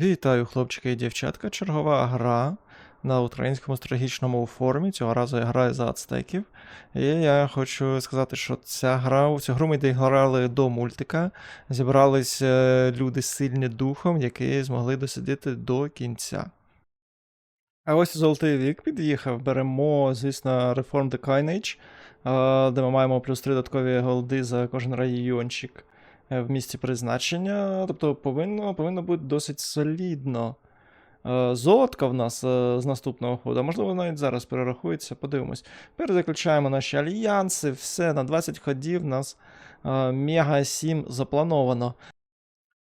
Вітаю, хлопчики і дівчатка. Чергова гра на українському стратегічному форумі. Цього разу я граю за ацтеків. І я хочу сказати, що ця гра, у цю гру ми грали до мультика. Зібрались е, люди сильні духом, які змогли досидіти до кінця. А ось золотий вік під'їхав. Беремо, звісно, Reform the Coinage, е, де ми маємо плюс 3 додаткові голди за кожен райончик в місці призначення. Тобто повинно, повинно бути досить солідно. Е, Золотка в нас е, з наступного ходу, можливо, навіть зараз перерахується, подивимось. Перезаключаємо наші альянси, все на 20 ходів нас е, Мега 7 заплановано.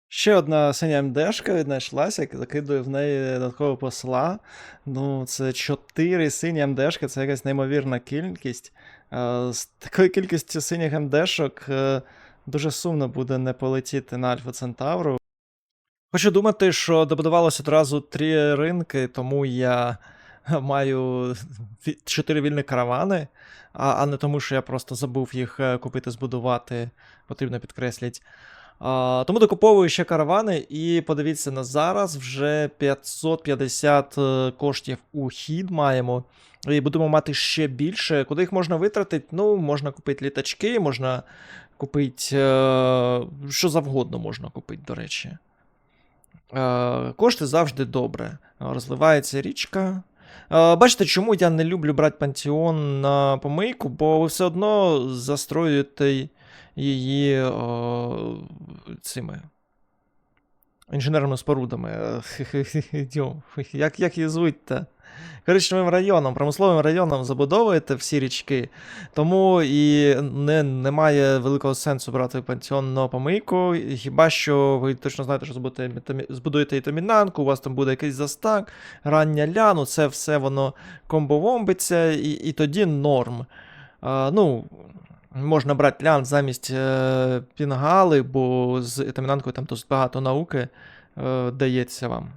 Ще одна синя МДшка віднайшлася, яка закидує в неї додаткового посла. Ну, це 4 сині МДшки, це якась неймовірна кількість. Е, З такою кількістю синіх МДшок е, дуже сумно буде не полетіти на Альфа Центавру. Хочу думати, що добудувалося одразу три ринки, тому я маю чотири вільні каравани, а, а не тому, що я просто забув їх е, купити, збудувати, потрібно підкресліть. А, тому докуповую ще каравани, і подивіться на зараз вже 550 е, коштів у хід маємо. І будемо мати ще більше. Куди їх можна витратити? Ну, можна купити літачки, можна купити. Е, що завгодно можна купити, до речі. Е, кошти завжди добре. Розливається річка. Е, бачите, чому я не люблю брати пантеон на помийку, бо ви все одно застроюєте її цими інженерними спорудами. Як, як її звуть-то? Коричневим районом, промисловим районом забудовуєте всі річки, тому і не, немає великого сенсу брати пансіон помийку. Хіба що ви точно знаєте, що збудуєте, збудуєте ітамінанку, у вас там буде якийсь застак, рання ляну, це все воно комбовомбиться, і, і тоді норм. А, ну, можна брати лян замість е, пінгали, бо з етамінанкою там досить багато науки е, дається вам.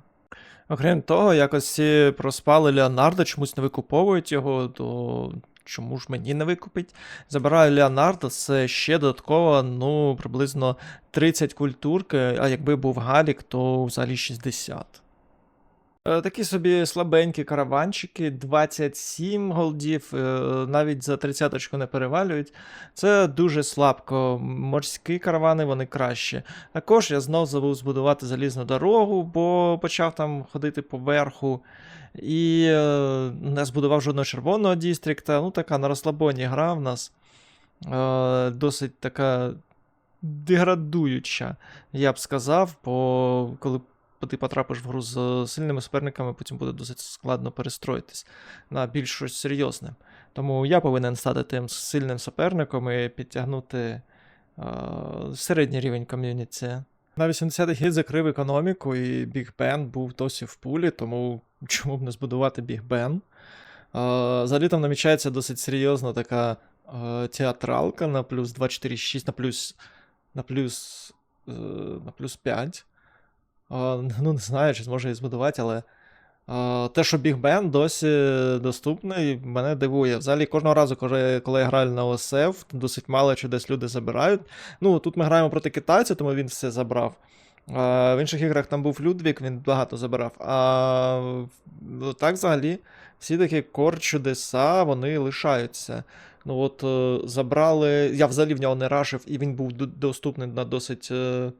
Окрім того, якось проспали Леонардо, чомусь не викуповують його, то чому ж мені не викупить? Забираю Леонардо, це ще додатково, ну, приблизно 30 культурки, а якби був Галік, то взагалі 60. Е, Такі собі слабенькі караванчики, 27 голдів, е, навіть за 30 не перевалюють. Це дуже слабко. Морські каравани вони краще. Також я знов забув збудувати залізну дорогу, бо почав там ходити поверху. І е, не збудував жодного червоного дістрикта. Ну, така на розслабоні гра в нас. Досить така деградуюча, я б сказав, бо коли ти потрапиш в гру з сильними суперниками, потім буде досить складно перестроїтись на більш щось серйозне. Тому я повинен стати тим сильним суперником і підтягнути е, середній рівень ком'юніті. На 80-х хід закрив економіку, і Біг Бен був досі в пулі, тому чому б не збудувати Біг Бен? Е, взагалі там намічається досить серйозна така е, театралка на плюс 2, 4, 6, на плюс, на плюс, е, на плюс 5. Е, ну, не знаю, чи зможу її збудувати, але е, те, що Біг Бен досі доступний, мене дивує. Взагалі, кожного разу, коли, я граю на ОСФ, досить мало чи десь люди забирають. Ну, тут ми граємо проти китайця, тому він все забрав. В інших іграх там був Людвік, він багато забирав. А так взагалі, всі такі кор чудеса, вони лишаються. Ну от е, забрали. Я взагалі в нього не рашив, і він був доступний на досить е, е,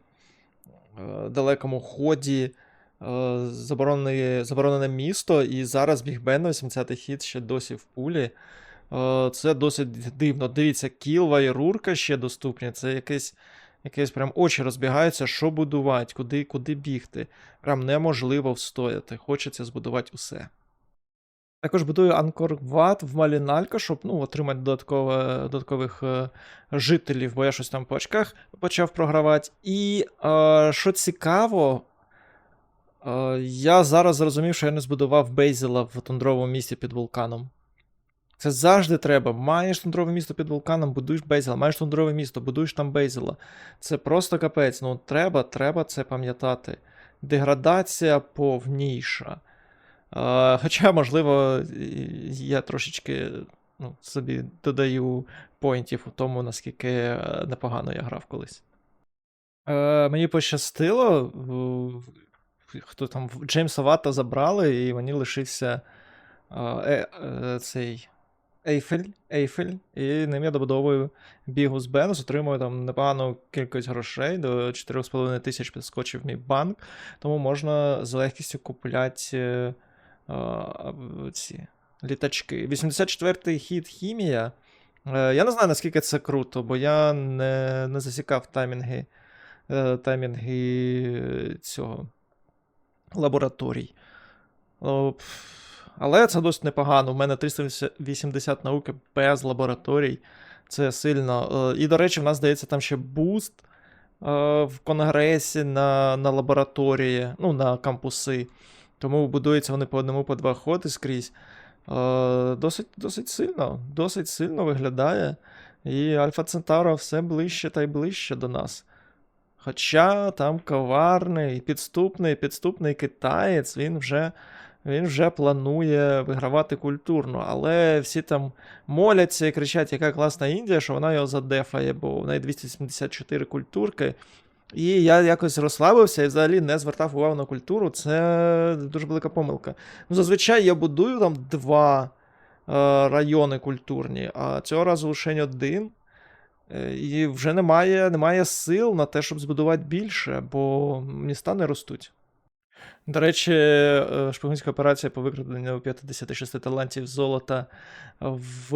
далекому ході. Е, заборонене, заборонене місто, і зараз Біг Бен 80-й хід ще досі в пулі. Е, Це досить дивно. Дивіться, Кілва і Рурка ще доступні. Це якесь, якесь прям очі розбігаються, що будувати, куди, куди бігти. Прям неможливо встояти. Хочеться збудувати усе. Також будую Анкор Ват в Маліналька, щоб ну, отримати додаткове, додаткових е, жителів, бо я щось там по очках почав програвати. І е, що цікаво, е, я зараз зрозумів, що я не збудував Бейзела в тундровому місті під вулканом. Це завжди треба. Маєш тундрове місто під вулканом, будуєш Бейзела. Маєш тундрове місто, будуєш там Бейзела. Це просто капець. Ну, треба, треба це пам'ятати. Деградація повніша. Е, Хоча, можливо, я трошечки ну, собі додаю поінтів у тому, наскільки е, непогано я грав колись. Е, Мені пощастило. хто там Джеймса Ватта забрали, і мені лишився е, е, цей Ейфель, Ейфель, і ним я добудовую Бігус Бенус, отримую там непогану кількість грошей, до 4,5 тисяч підскочив мій банк, тому можна з легкістю купляти е, ці літачки. 84-й хід хімія. Е, Я не знаю, наскільки це круто, бо я не, не засікав таймінги, е, таймінги цього лабораторій. Але це досить непогано. У мене 380 науки без лабораторій. Це сильно. Е, І, до речі, в нас здається там ще буст в конгресі на, на лабораторії, ну, на кампуси. Тому будуються вони по одному, по два ходи скрізь. Е, Досить, досить сильно, досить сильно виглядає. І Альфа Центавра все ближче та й ближче до нас. Хоча там коварний, підступний, підступний китаєць, він вже, він вже планує вигравати культурно, але всі там моляться і кричать, яка класна Індія, що вона його задефає, бо в неї 274 культурки. І я якось розслабився і взагалі не звертав увагу на культуру. Це дуже велика помилка. Ну, зазвичай я будую там два е, райони культурні, а цього разу лише один. Е, І вже немає, немає сил на те, щоб збудувати більше, бо міста не ростуть. До речі, е, шпигунська операція по викраденню 56 талантів золота в,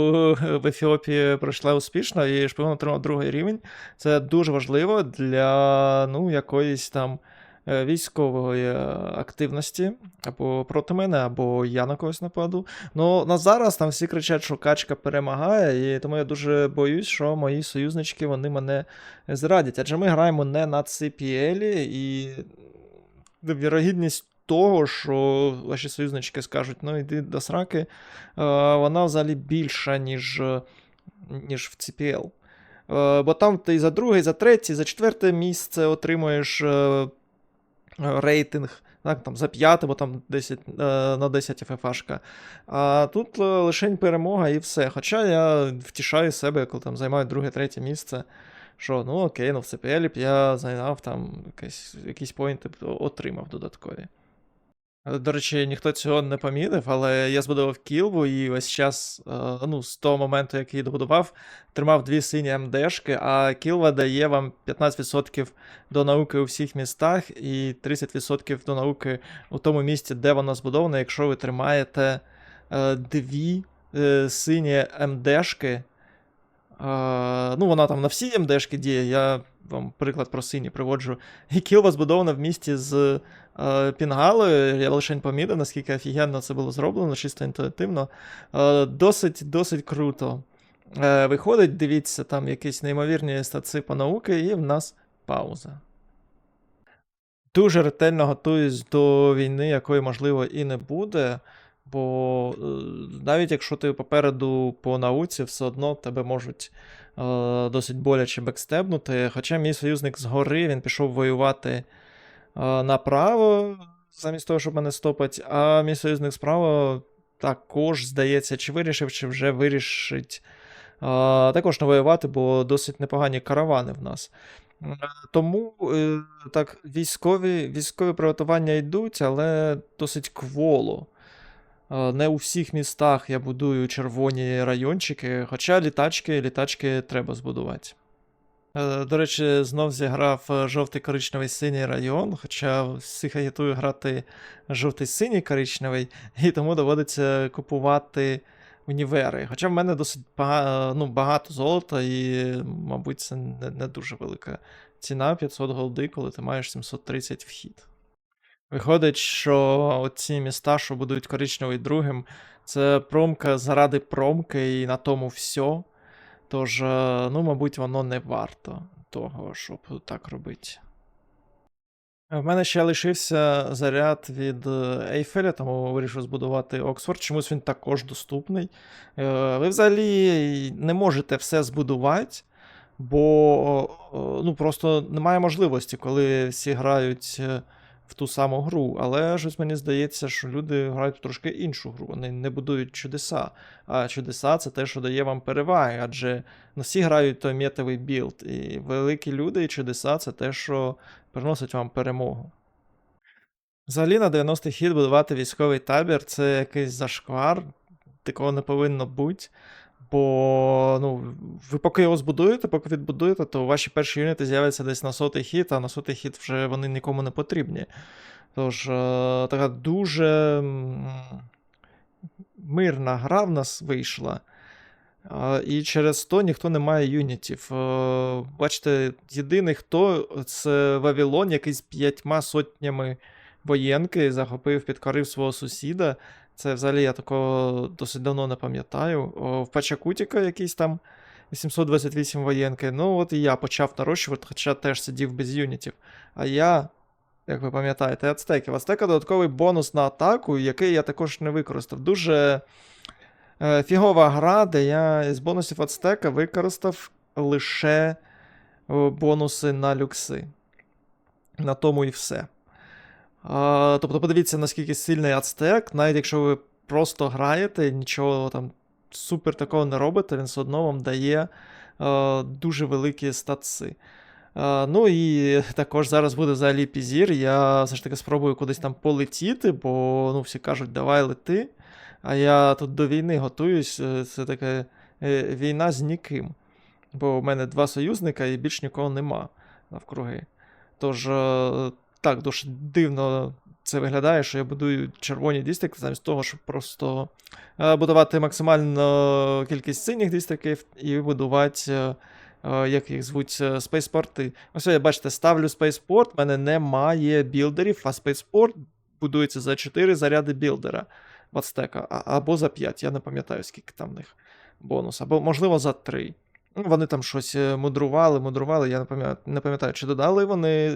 в Ефіопії пройшла успішно, і шпигун отримав другий рівень. Це дуже важливо для ну, якоїсь там е, військової активності, або проти мене, або я на когось нападу. Ну, на зараз там всі кричать, що качка перемагає, і тому я дуже боюсь, що мої союзнички вони мене зрадять. Адже ми граємо не на CPL, і вірогідність того, що ваші союзнички скажуть, ну йди до сраки, е, вона взагалі більша, ніж, е, ніж в CPL. Е, Бо там ти за друге, за третє, за четверте місце отримуєш рейтинг. Так, там за п'яте, бо там 10, е, на 10 ФФАшка. А тут лишень перемога і все. Хоча я втішаю себе, коли там займаю друге, третє місце. Що, ну окей, ну в CPL я зайняв там якісь, якісь поінти отримав додаткові. До речі, ніхто цього не помітив, але я збудував кілву і весь час, е, ну, з того моменту, як її добудував, тримав дві сині МДшки, а кілва дає вам 15% до науки у всіх містах і 30% до науки у тому місці, де вона збудована, якщо ви тримаєте е, дві е, сині МДшки. Ну, вона там на всі МДшки діє, я вам приклад про сині приводжу. І кілва збудована в місті з е, Пінгалою. Я лише помітив, наскільки офігенно це було зроблено, чисто інтуїтивно. Е, досить, досить круто. Е, виходить, дивіться, там якісь неймовірні стаци по науки, і в нас пауза. Дуже ретельно готуюсь до війни, якої, можливо, і не буде. Бо е, навіть якщо ти попереду по науці, все одно тебе можуть е, досить боляче бекстебнути. Хоча мій союзник згори, він пішов воювати е, направо, замість того, щоб мене стопати, а мій союзник справа також, здається, чи вирішив, чи вже вирішить також не воювати, бо досить непогані каравани в нас. Тому так, військові, військові приготування йдуть, але досить кволо. Е, Не у всіх містах я будую червоні райончики, хоча літачки, літачки треба збудувати. Е, До речі, знов зіграв е, жовтий коричневий синій район, хоча всіх агітую грати жовтий синій коричневий, і тому доводиться купувати універи. Хоча в мене досить бага- ну, багато золота, і, мабуть, це не, не дуже велика ціна 500 голди, коли ти маєш 730 вхід. Виходить, що ці міста, що будуть коричневий другим, це промка заради промки, і на тому все. Тож, е, ну, мабуть, воно не варто того, щоб так робити. В мене ще лишився заряд від е, Ейфеля, тому вирішив збудувати Оксфорд. Чомусь він також доступний. Е, Ви взагалі не можете все збудувати, бо е, ну, просто немає можливості, коли всі грають е, в ту саму гру. Але щось мені здається, що люди грають в трошки іншу гру. Вони не будують чудеса. А чудеса це те, що дає вам переваги, адже ну, всі грають той метовий білд. І великі люди і чудеса це те, що приносить вам перемогу. Взагалі на 90-й хід будувати військовий табір це якийсь зашквар, такого не повинно бути. Бо ну, ви поки його збудуєте, поки відбудуєте, то ваші перші юніти з'являться десь на сотий хід, а на сотий хід вже вони нікому не потрібні. Тож, е, така дуже мирна гра в нас вийшла. І через то ніхто не має юнітів. Е, Бачите, єдиний хто це Вавилон, який з п'ятьма сотнями воєнки захопив, підкорив свого сусіда. Це взагалі я такого досить давно не пам'ятаю. В Пачакутіка якийсь там 828 воєнки. Ну, от і я почав нарощувати, хоча теж сидів без юнітів. А я, як ви пам'ятаєте, ацтеків. Ацтека додатковий бонус на атаку, який я також не використав. Дуже е, фігова гра, де я з бонусів ацтека використав лише бонуси на люкси. На тому і все. Тобто, подивіться, наскільки сильний ацтек, навіть якщо ви просто граєте, нічого там супер такого не робите, він все одно вам дає а, дуже великі статси. А, ну і також зараз буде взагалі пізір. Я все ж таки спробую кудись там полетіти, бо ну, всі кажуть, давай лети. А я тут до війни готуюсь. е, Це така е, війна з ніким. Бо в мене два союзника і більш нікого нема навкруги. Тож, е, так, дуже дивно це виглядає, що я будую червоні дістрикти, замість того, щоб просто е, будувати максимальну кількість синіх дістриків і будувати, е, е, як їх звуть, спейспорти. Ось я бачите, ставлю спейспорт, в мене немає білдерів, а спейспорт будується за 4 заряди білдера в Ацтека, або за 5, я не пам'ятаю, скільки там в них бонус, або можливо за 3. Ну, вони там щось мудрували, мудрували, я не пам'ятаю, не пам'ятаю, чи додали вони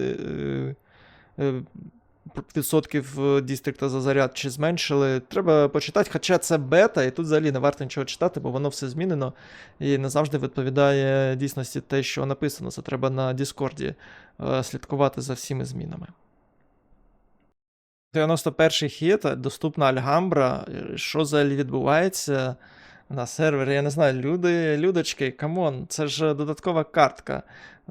відсотків е, дістрикта за заряд, чи зменшили. Треба почитати, хоча це бета, і тут взагалі не варто нічого читати, бо воно все змінено і не завжди відповідає дійсності те, що написано. Це треба на Діскорді е, слідкувати за всіми змінами. 91-й хід, доступна Альгамбра. Е, Що взагалі відбувається на сервері? Я не знаю, люди, людочки, камон, це ж додаткова картка.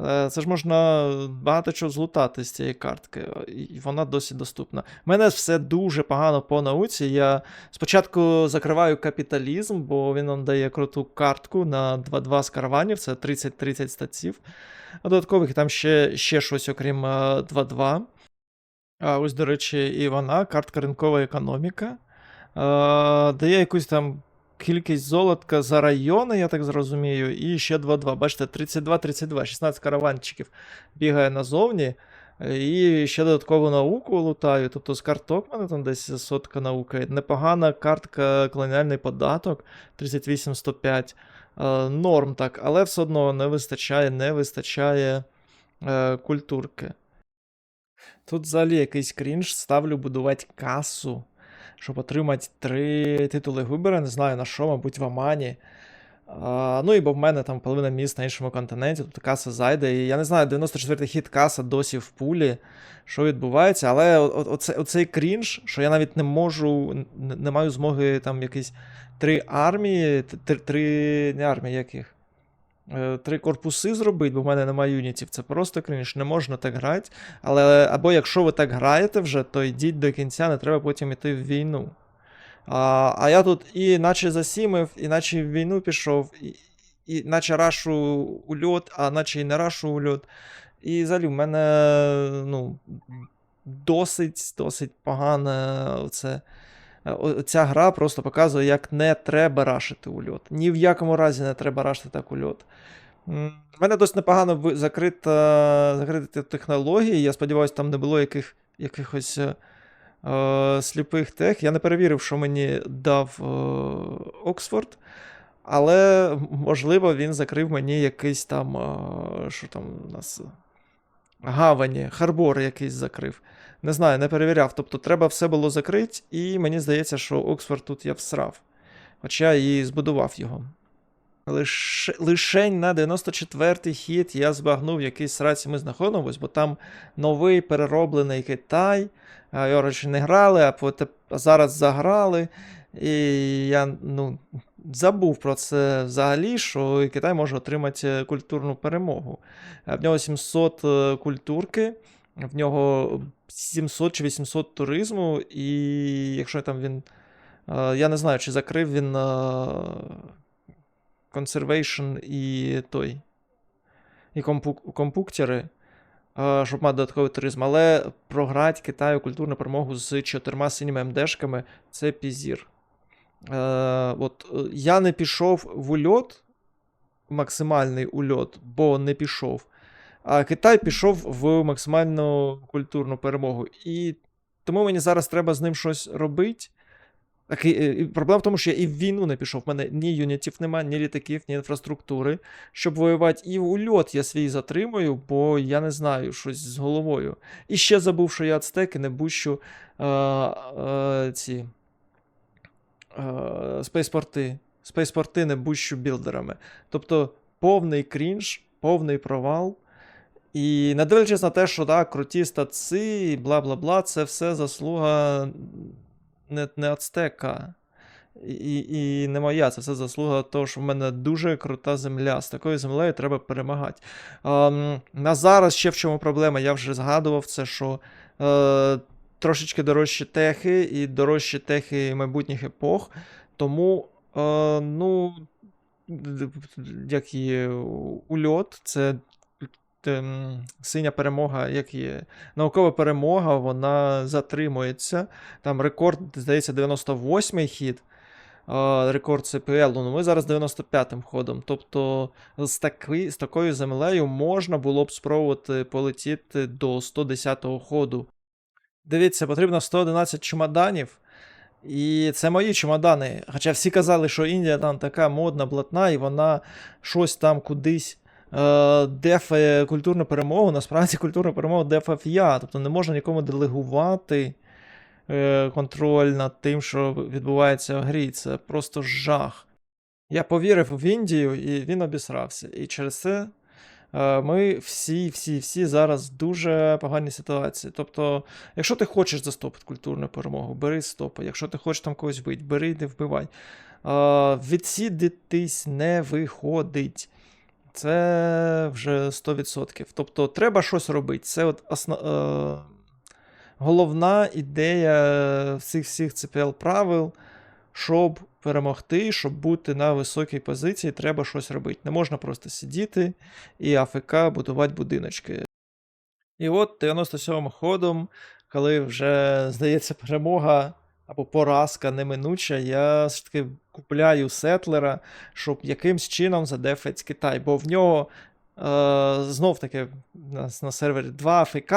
Е, Це ж можна багато чого злутати з цієї картки, і вона досі доступна. У мене все дуже погано по науці. Я спочатку закриваю капіталізм, бо він нам дає круту картку на 2-2 з караванів, це 30-30 статців. Додаткових там ще, ще щось, окрім е, 2-2. А ось, до речі, і вона, картка ринкова економіка. Е, дає якусь там кількість золотка за райони, я так зрозумію, і ще 2-2. Бачите, 32-32, 16 караванчиків бігає назовні. І ще додаткову науку лутаю. Тобто з карток мене там десь сотка науки. Непогана картка колоніальний податок 38-105. Е, Норм так, але все одно не вистачає, не вистачає е, культурки. Тут взагалі якийсь крінж, ставлю будувати касу, щоб отримати три титули вибору, не знаю на що, мабуть, в Амані. А, ну і бо в мене там половина міст на іншому континенті, тут каса зайде. І я не знаю, 94-й хід каса досі в пулі, що відбувається, але оце, оцей крінж, що я навіть не можу, н- не маю змоги там якісь три армії, три, три не армії, яких? Е, Три корпуси зробити, бо в мене немає юнітів. Це просто крінж, не можна так грати. Але або якщо ви так граєте вже, то йдіть до кінця, не треба потім йти в війну. А, а я тут і наче засімив, і наче в війну пішов, і, і наче рашу ульот, а наче і не рашу ульот. І взагалі в мене ну, досить, досить погане оце. Е, Ця гра просто показує, як не треба рашити ульот. Ні в якому разі не треба рашити так ульот. В мене досить непогано закрита, закриті технології. Я сподіваюся, там не було яких, якихось е, е, сліпих тех. Я не перевірив, що мені дав е, Оксфорд. Але, можливо, він закрив мені якийсь там. е, що там у нас. Гавані, Харбор якийсь закрив. Не знаю, не перевіряв. Тобто треба все було закрити, і мені здається, що Оксфорд тут я всрав. Хоча і збудував його. Лише, лишень на 94-й хід я збагнув, в якій сраці ми знаходимось, бо там новий перероблений Китай. Його ще не грали, а, зараз заграли. І я ну, забув про це взагалі, що Китай може отримати культурну перемогу. В нього 700 е, культурки. В нього 700 чи 800 туризму, і якщо там він. е, Я не знаю, чи закрив він е, Conservation і той. І компуктери, е, щоб мати додатковий туризм. Але програти Китаю культурну перемогу з чотирма синіми МДшками це пізір. Е, от, е, я не пішов в ульот, максимальний ульот, бо не пішов. А Китай пішов в максимальну культурну перемогу. І тому мені зараз треба з ним щось робити. Так, і, і проблема в тому, що я і в війну не пішов. В мене ні юнітів нема, ні літаків, ні інфраструктури. Щоб воювати, і ульот я свій затримую, бо я не знаю щось з головою. І ще забув, що я ацтеки не бущу е, е, ці е, спейспорти. Спейспорти не бущу білдерами. Тобто повний крінж, повний провал. І не дивлячись на те, що так, круті статси, бла бла бла, це все заслуга не, не ацтека. І, і не моя, це все заслуга того, що в мене дуже крута земля. З такою землею треба перемагати. Ем, на зараз ще в чому проблема, я вже згадував це, що е, трошечки дорожчі техи і дорожчі техи майбутніх епох. Тому, е, ну, як є ульот, це синя перемога, як є наукова перемога, вона затримується. Там рекорд, здається, 98-й хід. Рекорд ЦПЛ, ну ми зараз 95-м ходом. Тобто з, таки, з такою землею можна було б спробувати полетіти до 110-го ходу. Дивіться, потрібно 111 чемоданів. І це мої чемодани. Хоча всі казали, що Індія там така модна, блатна, і вона щось там кудись е, дефає культурну перемогу. Насправді культурну перемогу дефав я. Тобто не можна нікому делегувати е, контроль над тим, що відбувається в грі. Це просто жах. Я повірив в Індію, і він обісрався. І через це е, ми всі, всі, всі зараз в дуже поганій ситуації. Тобто, якщо ти хочеш застопити культурну перемогу, бери стопи. Якщо ти хочеш там когось вбити, бери не вбивай. Е, відсідитись не виходить. Це вже 100%. Тобто, треба щось робити. Це от осна... е, головна ідея всіх всіх CPL правил, щоб перемогти, щоб бути на високій позиції, треба щось робити. Не можна просто сидіти і АФК будувати будиночки. І от 97 м ходом, коли вже здається перемога або поразка неминуча, я все таки купляю сетлера, щоб якимсь чином задефать Китай. Бо в нього е, знов таки на, сервері 2 АФК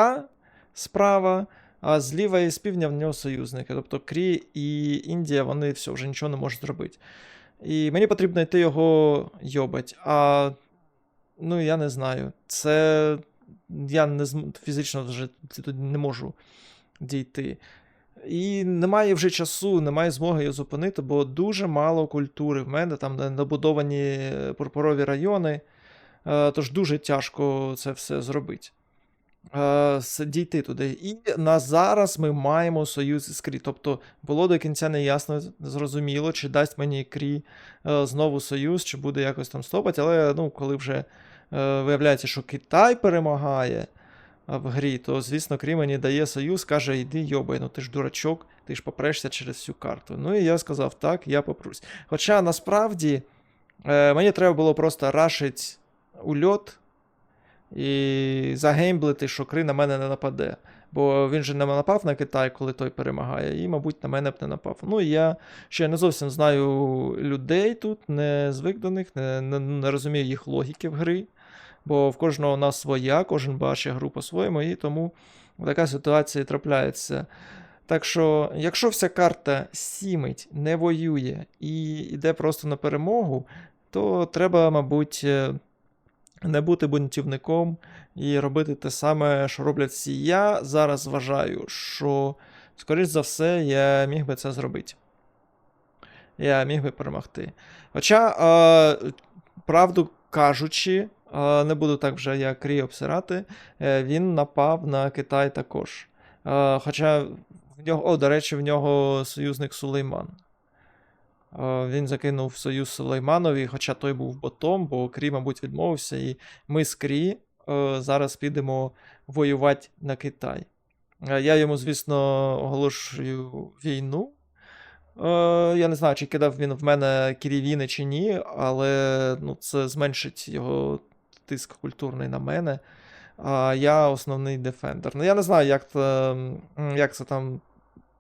справа, а зліва і з півдня в нього союзники. Тобто Крі і Індія, вони все, вже нічого не можуть зробити. І мені потрібно йти його йобать. А ну, я не знаю. Це. Я не фізично вже не можу дійти. І немає вже часу, немає змоги її зупинити, бо дуже мало культури. В мене там не добудовані пурпурові райони, е, тож дуже тяжко це все зробити. Е, Дійти туди. І на зараз ми маємо союз із Крі. Тобто було до кінця не ясно, зрозуміло, чи дасть мені Крі е, знову союз, чи буде якось там стопати. Але ну, коли вже е, виявляється, що Китай перемагає в грі, то, звісно, Крі мені дає союз, каже: йди йобай, ну ти ж дурачок, ти ж попрешся через всю карту. Ну і я сказав, так, я попрусь. Хоча насправді е, мені треба було просто рашить ульот і загеймблити, що Кри на мене не нападе. Бо він же не напав на Китай, коли той перемагає, і, мабуть, на мене б не напав. Ну я ще не зовсім знаю людей тут, не звик до них, не, не, не розумію їх логіки в грі. Бо в кожного у нас своя, кожен бачить гру по-своєму, і тому така ситуація трапляється. Так що, якщо вся карта сімить, не воює і йде просто на перемогу, то треба, мабуть, е, не бути бунтівником і робити те саме, що роблять всі. Я зараз вважаю, що, скоріш за все, я міг би це зробити. Я міг би перемогти. Хоча, е, правду кажучи, не буду так вже як Крі обсирати, е, він напав на Китай також. Е, хоча в нього, о, до речі, в нього союзник Сулейман. Е, Він закинув союз Сулейманові, хоча той був ботом, бо Крі, мабуть, відмовився. І ми з Крі е, зараз підемо воювати на Китай. Е, Я йому, звісно, оголошую війну. Е, Я не знаю, чи кидав він в мене кірівіни чи ні, але ну, це зменшить його тиск культурний на мене. А я основний дефендер. Ну, я не знаю, як, це, як це там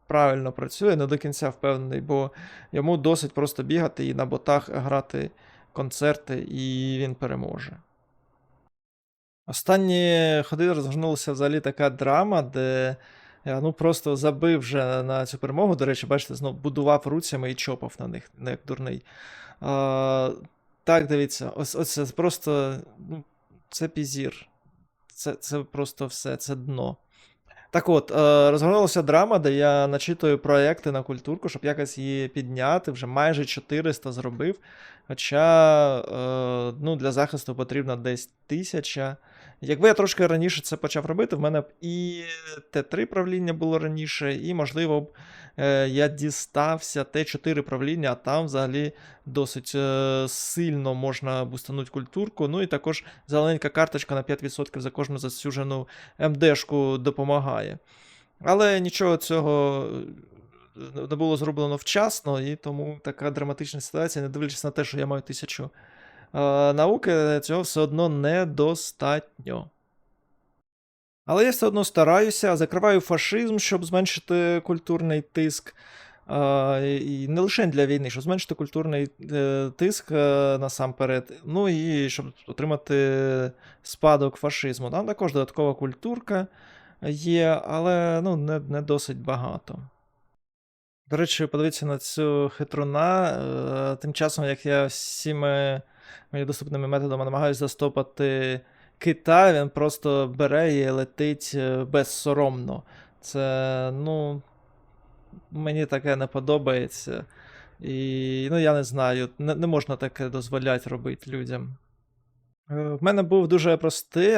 правильно працює, не до кінця впевнений, бо йому досить просто бігати і на ботах грати концерти, і він переможе. Останні ходи розгорнулася взагалі така драма, де я ну, просто забив вже на цю перемогу. До речі, бачите, знов будував руцями і чопав на них, як дурний. Так, дивіться, ось, ось це просто. Ну, це пізір. Це, це просто все, це дно. Так от, е, розгорнулася драма, де я начитую проекти на культурку, щоб якось її підняти. Вже майже 400 зробив. Хоча е, ну, для захисту потрібно десь 1000. Якби я трошки раніше це почав робити, в мене б і Т3 правління було раніше, і, можливо, б е, я дістався Т4 правління, а там взагалі досить е, сильно можна бустануть культурку. Ну і також зелененька карточка на 5% за кожну засюжену МДшку допомагає. Але нічого цього е, не було зроблено вчасно, і тому така драматична ситуація, не дивлячись на те, що я маю тисячу науки, цього все одно недостатньо. Але я все одно стараюся, закриваю фашизм, щоб зменшити культурний тиск. Е, і не лише для війни, щоб зменшити культурний е, тиск е, насамперед. Ну і щоб отримати спадок фашизму. Там також додаткова культурка є, але ну, не, не досить багато. До речі, подивіться на цю хитруна. Е, Тим часом, як я всіми мені доступними методами намагаюся застопати Китай, він просто бере і летить е, безсоромно. Це, ну, мені таке не подобається. І, ну, я не знаю, не, не можна таке дозволяти робити людям. Е, В мене був дуже простий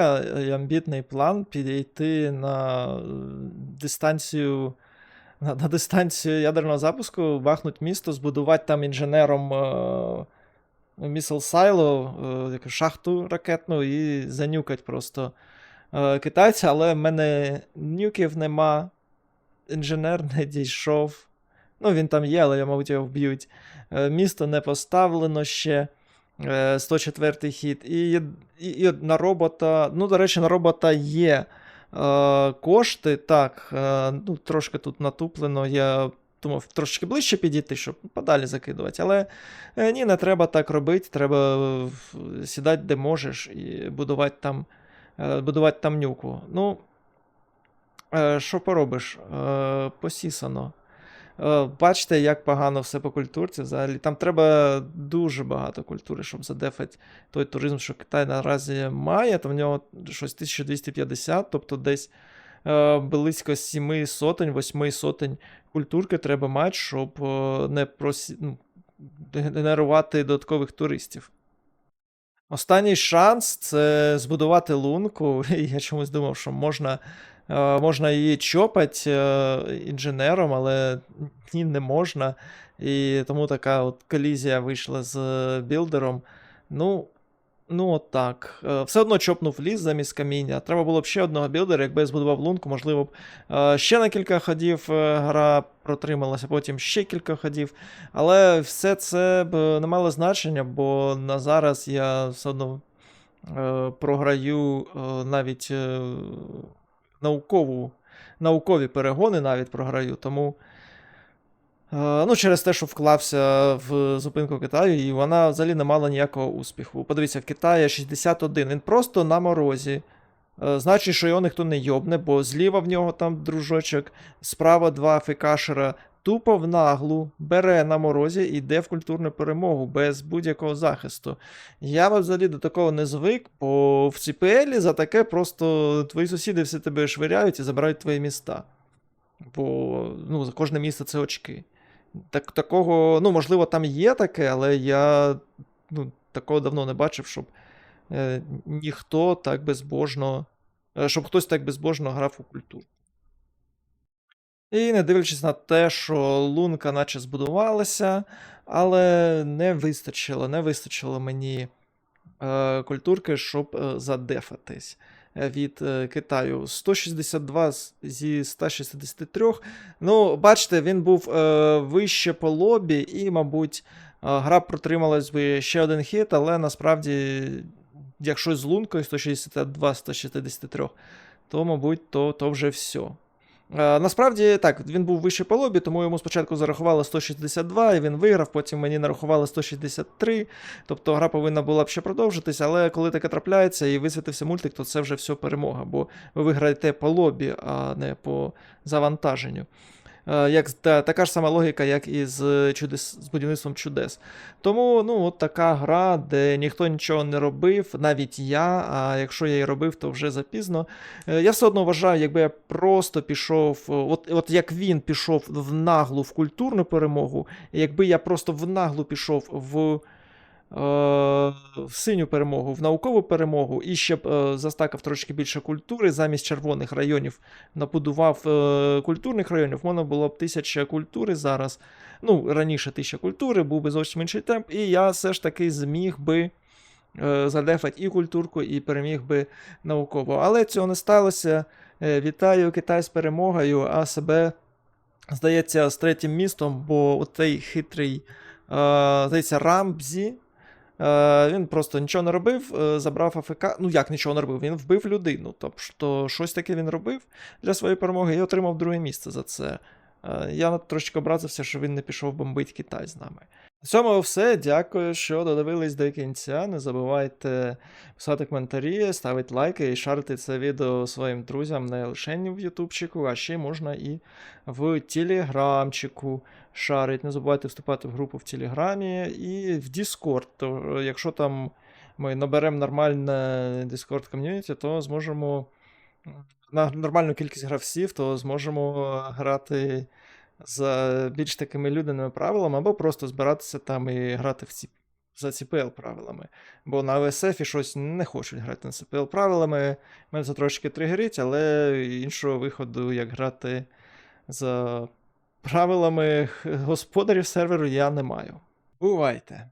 і амбітний план підійти на е, дистанцію, на, дистанцію ядерного запуску, бахнуть місто, збудувати там інженером місл сайло, е, шахту ракетну і занюкать просто е, китайця, але в мене нюків нема, інженер не дійшов. Ну, він там є, але мабуть, його вб'ють. Е, Місто не поставлено ще. Е, 104 хід. І, і, і на робота. Ну, до речі, на робота є кошти. Так, ну, трошки тут натуплено. Я думав трошки ближче підійти, щоб подалі закидувати. Але е, ні, не треба так робити. Треба е, сідати де можеш і будувати там, е, будувати там нюку. Ну, що поробиш? Посісано. Бачите, як погано все по культурці взагалі. Там треба дуже багато культури, щоб задефати той туризм, що Китай наразі має, то в нього щось 1250, тобто десь близько 7 сотень, 8 сотень культурки треба мати, щоб е, не просі... ну, генерувати додаткових туристів. Останній шанс це збудувати лунку. Я чомусь думав, що можна, е, можна її чопати е, інженером, але ні, не можна. І тому така от колізія вийшла з білдером. Ну, ну от так. Е, Все одно чопнув ліс замість каміння. Треба було б ще одного білдера, якби я збудував лунку, можливо б е, ще на кілька ходів е, гра протрималася, потім ще кілька ходів. Але все це б не мало значення, бо на зараз я все одно програю навіть наукову, наукові перегони навіть програю. Тому ну, через те, що вклався в зупинку Китаю, і вона взагалі не мала ніякого успіху. Подивіться, в Китаї 61. Він просто на морозі. Е, Значить, що його ніхто не йобне, бо зліва в нього там дружочок, справа два фікашера, тупо в наглу, бере на морозі і йде в культурну перемогу без будь-якого захисту. Я взагалі до такого не звик, бо в CPL за таке просто твої сусіди всі тебе швиряють і забирають твої міста. Бо ну, за кожне місто це очки. Так, такого, ну, можливо, там є таке, але я ну, такого давно не бачив, щоб е, ніхто так безбожно, е, щоб хтось так безбожно грав у культуру. І не дивлячись на те, що лунка наче збудувалася, але не вистачило, не вистачило мені е, культурки, щоб е, задефатись. Е, від е, Китаю. 162 зі 163. Ну, бачите, він був е, вище по лобі, і, мабуть, гра протрималась би ще один хіт, але насправді, якщо з лункою 162-163, то, мабуть, то, то вже все. Е, насправді так, він був вище по лобі, тому йому спочатку зарахували 162, і він виграв, потім мені нарахували 163. Тобто гра повинна була б ще продовжитись, але коли таке трапляється і висвітився мультик, то це вже все перемога, бо ви виграєте по лобі, а не по завантаженню. Е, Як, та, така ж сама логіка, як і з, чудес, з будівництвом чудес. Тому ну, от така гра, де ніхто нічого не робив, навіть я. А якщо я і робив, то вже запізно. Е, Я все одно вважаю, якби я просто пішов, е, от, от як він пішов в наглу в культурну перемогу, якби я просто в наглу пішов в. Е, В синю перемогу, в наукову перемогу, і ще б застакав трошки більше культури, замість червоних районів набудував е, культурних районів, можна було б тисяча культури зараз. Ну, раніше тисяча культури, був би зовсім інший темп, і я все ж таки зміг би е, задефати і культурку, і переміг би науково. Але цього не сталося. Вітаю Китай з перемогою, а себе, здається, з третім містом, бо оцей хитрий, здається, Рамбзі. Е, він просто нічого не робив, е, забрав АФК. Ну як нічого не робив? Він вбив людину. Тобто щось таке він робив для своєї перемоги і отримав друге місце за це. Е, Я трошечки образився, що він не пішов бомбити Китай з нами. На цьому все. Дякую, що додивились до кінця. Не забувайте писати коментарі, ставити лайки і шарити це відео своїм друзям не лише в Ютубчику, а ще можна і в Телеграмчику шарить. Не забувайте вступати в групу в Телеграмі і в. То, е, якщо там ми наберемо нормальне Discord ком'юніті, то зможемо на нормальну кількість гравців, то зможемо грати за більш такими людяними правилами, або просто збиратися там і грати в ці, за CPL правилами. Бо на OSF щось не хочуть грати на CPL правилами. Мене це трошки тригерить, але іншого виходу, як грати за правилами господарів серверу, я не маю. Бувайте!